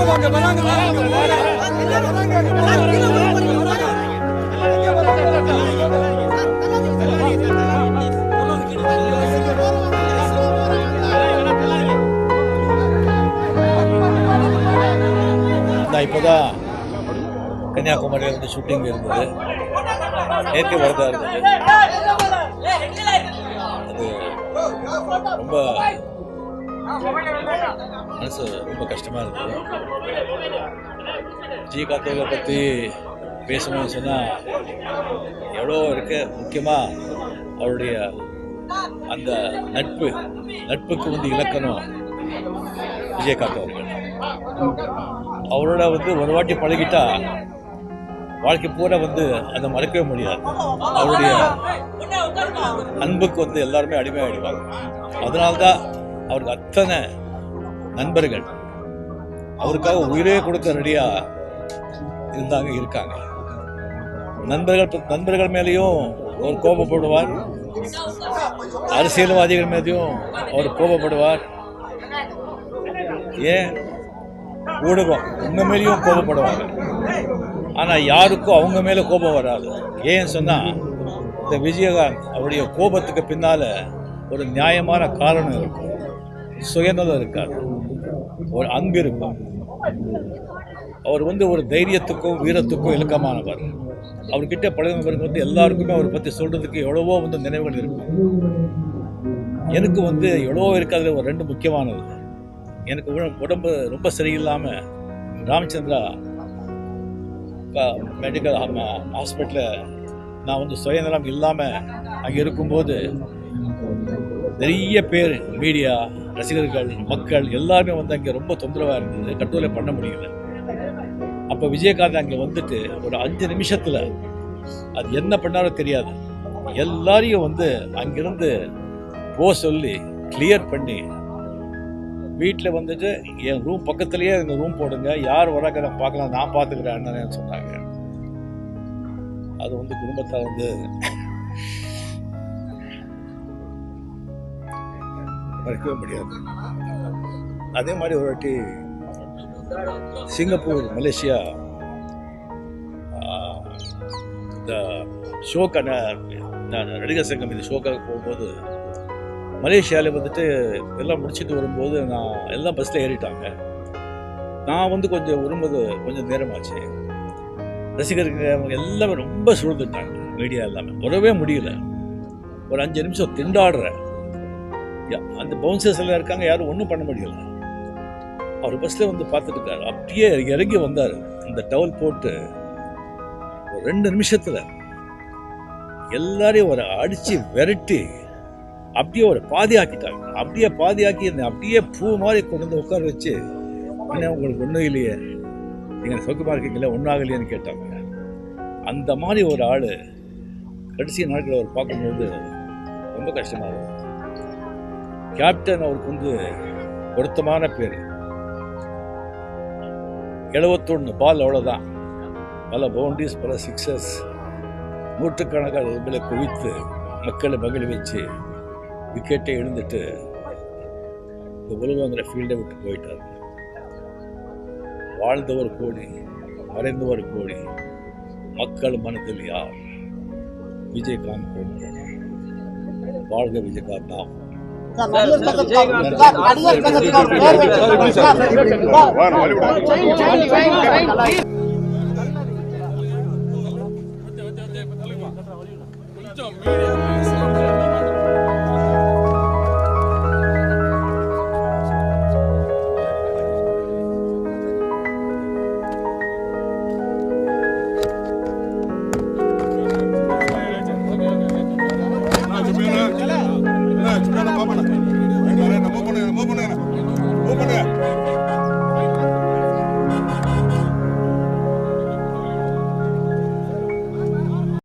வராங்க வாங்க வராங்க வராங்க இப்போ தான் கன்னியாகுமரியில் இருந்து ஷூட்டிங் இருந்தது. நேற்று வரதா இருந்தது. அது ரொம்ப மனசு ரொம்ப கஷ்டமாக இருக்குது. ஜி கார்த்திகை பற்றி பேசணும்னு சொன்னால் எவ்வளோ இருக்க? முக்கியமாக அவருடைய அந்த நட்பு நட்புக்கு வந்து இலக்கணம் விஜயகாந்த் அவர்கள். அவரோட வந்து ஒரு வாட்டி பழகிட்டா வாழ்க்கை பூரா வந்து அதை மறக்கவே முடியாது. அவருடைய அன்புக்கு வந்து எல்லாருமே அடிமையாகிடுவாங்க அதனால்தான் அவருக்கு அத்தனை நண்பர்கள். அவருக்காக உயிரே கொடுக்க ரெடியா இருந்தாங்க இருக்காங்க. நண்பர்கள் நண்பர்கள் மேலேயும் அவர் கோபப்படுவார். அரசியல்வாதிகள் மேலேயும் அவர் கோபப்படுவார். ஏன்? ஊடகம் உங்க மேலேயும் கோபப்படுவாங்க. ஆனால் யாருக்கும் அவங்க மேலே கோபம் வராது. ஏன் சொன்னால் இந்த விஜயகாந்த் அவருடைய கோபத்துக்கு பின்னால் ஒரு நியாயமான காரணம் இருக்கும். சுயநலம் இருக்காது ஒரு அங்கு இருப்பார் அவர் வந்து ஒரு தைரியத்துக்கும் வீரத்துக்கும் இலக்கமானவர். அவர்கிட்ட பழகினவருக்கு வந்து எல்லாருக்குமே அவரை பற்றி சொல்கிறதுக்கு எவ்வளவோ வந்து நினைவுகள் இருக்கும். எனக்கு வந்து எவ்வளவோ இருக்காது ஒரு ரெண்டு முக்கியமானது. எனக்கு உடம்பு ரொம்ப சரியில்லாமல் ராமச்சந்திரா மெடிக்கல் ஹாஸ்பிட்டலில் நான் வந்து சுயநலம் இல்லாமல் அங்கே இருக்கும்போது நிறைய பேர் மீடியா ரசிகர்கள் மக்கள் எல்லாருமே வந்து அங்கே ரொம்ப தொந்தரவாக இருந்தது. கட்டுரை பண்ண முடியல. அப்போ விஜயகாந்த் அங்கே வந்துட்டு ஒரு அஞ்சு நிமிஷத்தில் அது என்ன பண்ணாரோ தெரியாது. எல்லாரையும் வந்து அங்கிருந்து போ சொல்லி கிளியர் பண்ணி வீட்டில் வந்துட்டு என் ரூம் பக்கத்துலேயே எங்கள் ரூம் போடுங்க. யார் வராங்க நான் பார்க்கலாம். நான் பார்த்துக்கிறேன் அண்ணன் சொன்னாங்க. அது வந்து குடும்பத்தை வந்து மறக்கவே முடியாது. அதே மாதிரி ஒரு வாட்டி சிங்கப்பூர் மலேசியா இந்த ஷோக்கான நான் நடிகர் சங்கம் இந்த ஷோக்காக போகும்போது மலேசியாவில் வந்துட்டு எல்லாம் முடிச்சுட்டு வரும்போது நான் எல்லாம் பஸ்ஸில் ஏறிட்டாங்க. நான் வந்து கொஞ்சம் வரும்போது கொஞ்சம் நேரமாச்சு. ரசிகர்கள் அவங்க எல்லாமே ரொம்ப சூழ்ந்துட்டாங்க. மீடியா எல்லாமே. வரவே முடியல. ஒரு அஞ்சு நிமிஷம் திண்டாடுறேன். அந்த பவுன்சர்ஸ் எல்லாம் இருக்காங்க யாரும் ஒன்றும் பண்ண முடியல. அவர் பஸ்ஸில் வந்து பார்த்துட்டு இருக்காரு அப்படியே இறங்கி வந்தார். அந்த டவல் போட்டு ஒரு ரெண்டு நிமிஷத்தில் எல்லாரையும் ஒரு அடித்து விரட்டி அப்படியே ஒரு பாதி ஆக்கிட்டாங்க அப்படியே பாதி ஆக்கி அப்படியே பூ மாதிரி கொண்டு வந்து உட்கார வச்சு அண்ணே உங்களுக்கு ஒன்றும் இல்லையே. நீங்கள் சொக்கமாக இருக்கீங்களே ஒன்றும் ஆகலையேன்னு கேட்டாங்க. அந்த மாதிரி ஒரு ஆள் கடைசி நாட்களில் அவர் பார்க்கும்போது ரொம்ப கஷ்டமாக இருக்கும் கேப்டன் அவருக்கு வந்து பொருத்தமான பேர். எழுபத்தொன்று பால் அவ்வளோதான் பல பவுண்டரிஸ் பல சிக்ஸஸ் நூற்றுக்கணக்கான ரன்களை குவித்து மக்களை மகிழ் வச்சு விக்கெட்டை எழுந்துட்டு இந்த உலகங்கிற ஃபீல்டை விட்டு போயிட்டார். வாழ்ந்தவர் கோடி மறைந்தவர் கோடி மக்கள் மனதில் யார்? விஜயகாந்த் வாழ்க விஜயகாந்த் கொஞ்சம் மீடியா